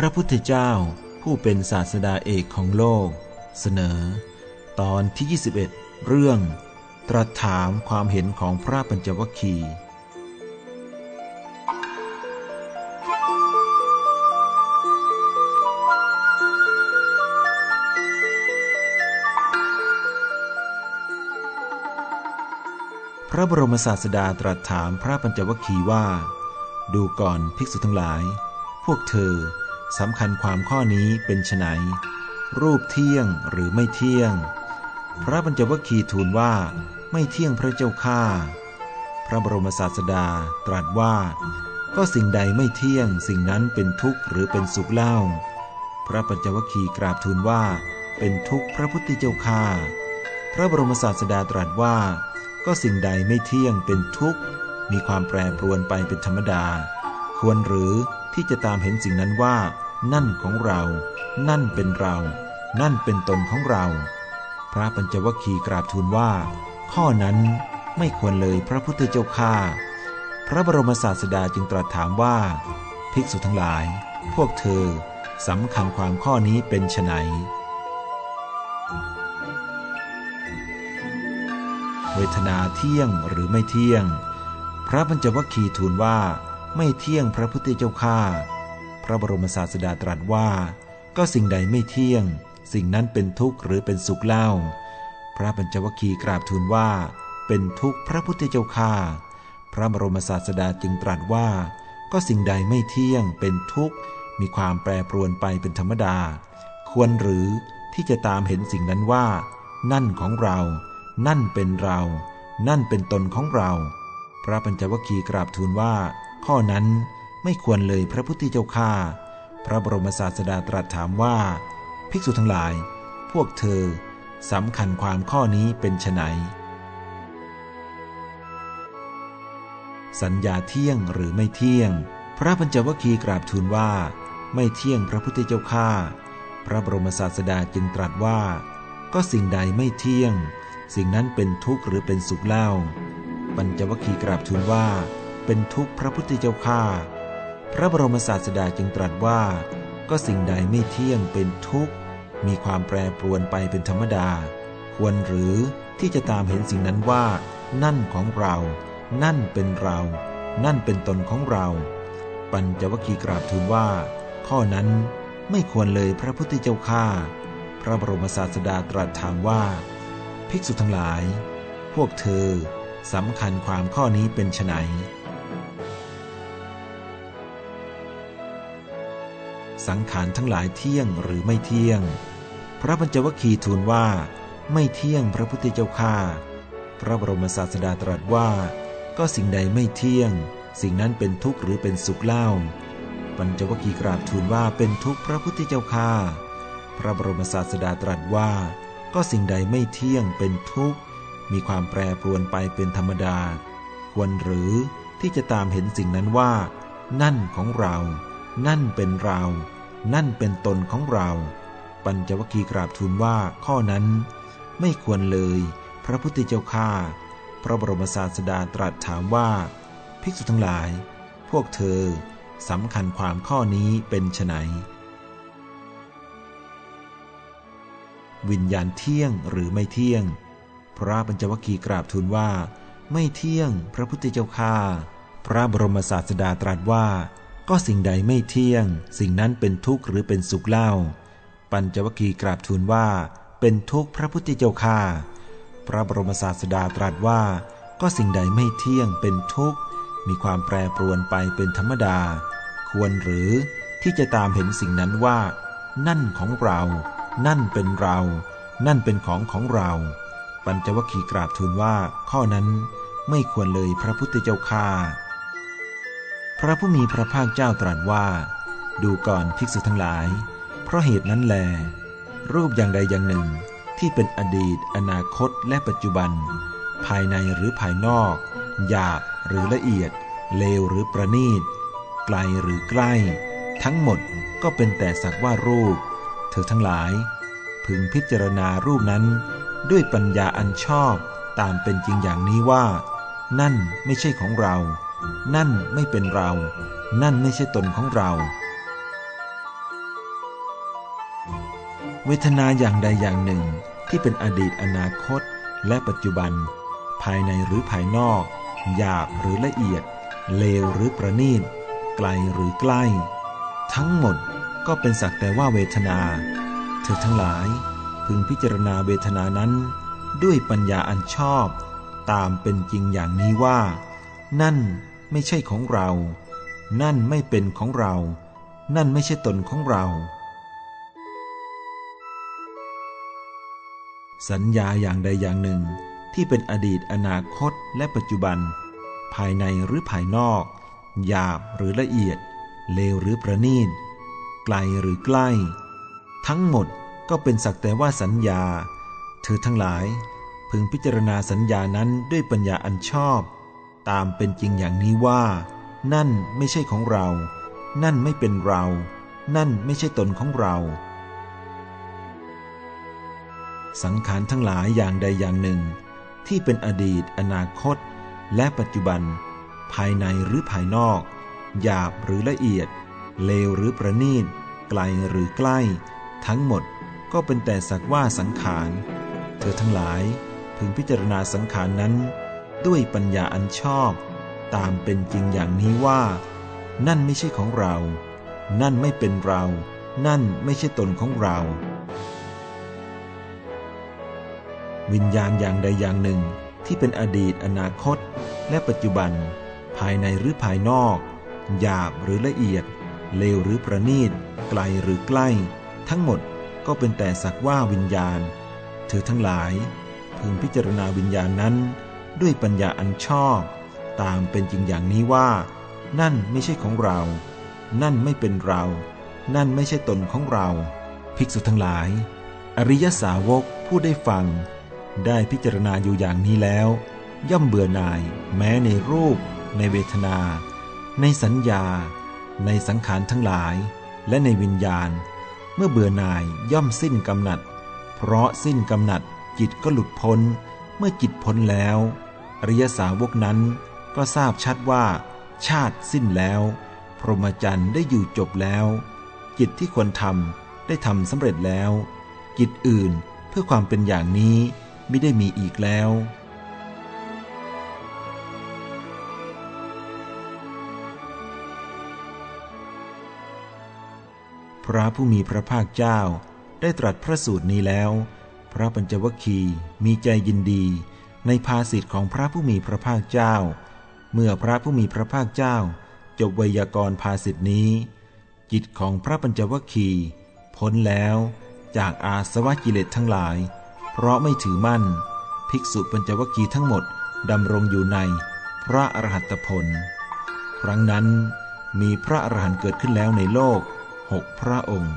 พระพุทธเจ้าผู้เป็นศาสดาเอกของโลก เสนอ ตอนที่ 21 เรื่อง ตรัสถามความเห็นของพระปัญจวัคคีย์พระบรมศาสดาตรัสถามพระปัญจวัคคีย์ว่า ดูก่อนภิกษุทั้งหลาย พวกเธอ สำคัญความข้อนี้เป็นไฉนรูปเที่ยงหรือไม่เที่ยง พระปัญจวัคคีย์ทูลว่าไม่เที่ยงพระเจ้าข้าพระบรมศาสดาตรัสว่า ก็สิ่งใดไม่เที่ยง สิ่งนั้นเป็นทุกข์หรือเป็นสุขเล่า พระปัญจวัคคีย์กราบทูลว่า เป็นทุกข์พระพุทธเจ้าข้าพระบรมศาสดาตรัสว่า ก็สิ่งใดไม่เที่ยงเป็นทุกข์ มีความแปรปรวนไปเป็นธรรมดา ควรหรือ ที่จะตามเห็นสิ่งนั้นว่า นั่นของเรา นั่นเป็นเรา นั่นเป็นตนของเรา พระปัญจวัคคีย์กราบทูลว่า ข้อนั้นไม่ควรเลยพระพุทธเจ้าข้าพระบรมศาสดาจึงตรัสถามว่า ภิกษุทั้งหลาย พวกเธอสำคัญความข้อนี้เป็นไฉนเวทนาเที่ยงหรือไม่เที่ยง พระปัญจวัคคีย์ทูลว่า ไม่เที่ยงพระพุทธเจ้าข้าพระบรมศาสดาตรัสว่า ก็สิ่งใดไม่เที่ยง สิ่งนั้นเป็นทุกข์หรือเป็นสุขเล่า พระปัญจวัคคีย์กราบทูลว่า เป็นทุกข์พระพุทธเจ้าข้าพระบรมศาสดาจึงตรัสว่า ก็สิ่งใดไม่เที่ยงเป็นทุกข์ มีความแปรปรวนไปเป็นธรรมดา ควรหรือที่จะตามเห็นสิ่งนั้นว่า นั่นของเรา นั่นเป็นเรา นั่นเป็นตนของเรา พระปัญจวัคคีย์กราบทูลว่า ข้อนั้นไม่ควรเลยพระพุทธเจ้าข้าพระบรมศาสดาตรัสถามว่า ภิกษุทั้งหลาย พวกเธอสำคัญความข้อนี้เป็นไฉนสัญญาเที่ยงหรือไม่เที่ยง พระปัญจวคีกราบทูลว่า ไม่เที่ยงพระพุทธเจ้าข้าพระบรมศาสดาจึงตรัสว่า ก็สิ่งใดไม่เที่ยง สิ่งนั้นเป็นทุกข์หรือเป็นสุขเล่า ปัญจวคีกราบทูลว่า เป็นทุกข์พระพุทธเจ้าข้าพระบรมศาสดาจึงตรัสว่า ก็สิ่งใดไม่เที่ยงเป็นทุกข์ มีความแปรปรวนไปเป็นธรรมดา ควรหรือที่จะตามเห็นสิ่งนั้นว่า นั่นของเรา นั่นเป็นเรา นั่นเป็นตนของเรา ปัญจวคีกราบทูลว่า ข้อนั้นไม่ควรเลยพระพุทธเจ้าข้าพระบรมศาสดาตรัสถามว่า ภิกษุทั้งหลาย พวกเธอสำคัญความข้อนี้เป็นไฉน สังขารทั้งหลายเที่ยงหรือไม่เที่ยง พระปัญจวัคคีย์ทูลว่า ไม่เที่ยงพระพุทธเจ้าข้าพระบรมศาสดาตรัสว่า ก็สิ่งใดไม่เที่ยง สิ่งนั้นเป็นทุกข์หรือเป็นสุขเล่า ปัญจวัคคีย์กราบทูลว่าเป็นทุกข์พระพุทธเจ้าข้าพระบรมศาสดาตรัสว่า ก็สิ่งใดไม่เที่ยงเป็นทุกข์ มีความแปรปรวนไปเป็นธรรมดา ควรหรือที่จะตามเห็นสิ่งนั้นว่า นั่นของเรา นั่นเป็นเรา นั่นเป็นตนของเรา ปัญจวัคคีย์กราบทูลว่าข้อนั้น ไม่ควรเลย พระพุทธเจ้าข้าพระบรมศาสดาตรัสถามว่า ภิกษุทั้งหลาย พวกเธอสำคัญความข้อนี้เป็นไฉนวิญญาณเที่ยงหรือไม่เที่ยง พระปัญจวัคคีย์กราบทูลว่า ไม่เที่ยง พระพุทธเจ้าข้าพระบรมศาสดาตรัสว่า ก็สิ่งใดไม่เที่ยง สิ่งนั้นเป็นทุกข์หรือเป็นสุขเล่า ปัญจวคีกราบทูลว่า เป็นทุกข์พระพุทธเจ้าข้าพระบรมศาสดาตรัสว่า ก็สิ่งใดไม่เที่ยงเป็นทุกข์ มีความแปรปรวนไปเป็นธรรมดา ควรหรือที่จะตามเห็นสิ่งนั้นว่า นั่นของเรา นั่นเป็นเรา นั่นเป็นของของเรา ปัญจวคีกราบทูลว่า ข้อนั้นไม่ควรเลยพระพุทธเจ้าข้า พระผู้มีพระภาคเจ้าตรัสว่า ดูก่อนภิกษุทั้งหลาย เพราะเหตุนั้นแล รูปอย่างใดอย่างหนึ่งที่เป็นอดีต อนาคต และปัจจุบัน ภายในหรือภายนอก หยาบหรือละเอียด เลวหรือประณีต ไกลหรือใกล้ ทั้งหมดก็เป็นแต่สักว่ารูป เธอทั้งหลาย พึงพิจารณารูปนั้น ด้วยปัญญาอันชอบตามเป็นจริงอย่างนี้ว่า นั่นไม่ใช่ของเรา นั่นไม่เป็นเรา นั่นไม่ใช่ตนของเรา เวทนาอย่างใดอย่างหนึ่งที่เป็นอดีตอนาคต และปัจจุบัน ภายในหรือภายนอก หยาบหรือละเอียด เลวหรือประณีต ไกลหรือใกล้ ทั้งหมดก็เป็นสักแต่ว่าเวทนา เธอทั้งหลาย พึงพิจารณาเวทนานั้น ด้วยปัญญาอันชอบ ตามเป็นจริงอย่างนี้ว่า นั่นไม่ใช่ของเรา นั่นไม่เป็นของเรา นั่นไม่ใช่ตนของเรา สัญญาอย่างใดอย่างหนึ่งที่เป็นอดีตอนาคตและปัจจุบัน ภายในหรือภายนอก หยาบหรือละเอียด เลวหรือประณีต ไกลหรือใกล้ ทั้งหมดก็เป็นสักแต่ว่าสัญญา เธอทั้งหลาย พึงพิจารณาสัญญานั้นด้วยปัญญาอันชอบ ตามเป็นจริงอย่างนี้ว่า นั่นไม่ใช่ของเรา นั่นไม่เป็นเรา นั่นไม่ใช่ตนของเรา สังขารทั้งหลายอย่างใดอย่างหนึ่ง ที่เป็นอดีต อนาคต และปัจจุบัน ภายในหรือภายนอก หยาบหรือละเอียด เลวหรือประณีต ไกลหรือใกล้ ทั้งหมดก็เป็นแต่สักว่าสังขาร เธอทั้งหลายพึงพิจารณาสังขารนั้น ด้วยปัญญาอันชอบ ตามเป็นจริงอย่างนี้ว่า นั่นไม่ใช่ของเรา นั่นไม่เป็นเรา นั่นไม่ใช่ตนของเรา วิญญาณอย่างใดอย่างหนึ่งที่เป็นอดีตอนาคต และปัจจุบัน ภายในหรือภายนอก หยาบหรือละเอียด เลวหรือประณีต ไกลหรือใกล้ ทั้งหมดก็เป็นแต่สักว่าวิญญาณ เธอทั้งหลายพึงพิจารณาวิญญาณนั้น ด้วยปัญญาอันชอบ ตามเป็นจริงอย่างนี้ว่า นั่นไม่ใช่ของเรา นั่นไม่เป็นเรา นั่นไม่ใช่ตนของเรา ภิกษุทั้งหลาย อริยสาวกผู้ได้ฟัง ได้พิจารณาอยู่อย่างนี้แล้ว ย่อมเบื่อหน่าย แม้ในรูป ในเวทนา ในสัญญา ในสังขารทั้งหลาย และในวิญญาณ เมื่อเบื่อหน่ายย่อมสิ้นกำหนัด เพราะสิ้นกำหนัดจิตก็หลุดพ้นเมื่อจิตพ้นแล้ว ริยสาวกนั้นก็ทราบชัดว่า ชาติสิ้นแล้ว พรหมจรรย์ได้อยู่จบแล้วจิตที่ควรทำได้ทำสำเร็จแล้วจิตอื่นเพื่อความเป็นอย่างนี้ไม่ได้มีอีกแล้ว พระผู้มีพระภาคเจ้าได้ตรัสพระสูตรนี้แล้ว พระปัญจวัคคีย์มีใจยินดี ในภาสิทธ์ของพระผู้มีพระภาคเจ้า เมื่อพระผู้มีพระภาคเจ้า จบไวยากรณ์ภาสิทธินี้ จิตของพระปัญจวัคคีย์พ้นแล้วจากอาสวะกิเลสทั้งหลาย เพราะไม่ถือมั่น ภิกษุปัญจวัคคีย์ทั้งหมดดำรงอยู่ในพระอรหัตผล ครั้งนั้นมีพระอรหันต์เกิดขึ้นแล้วในโลกหกพระองค์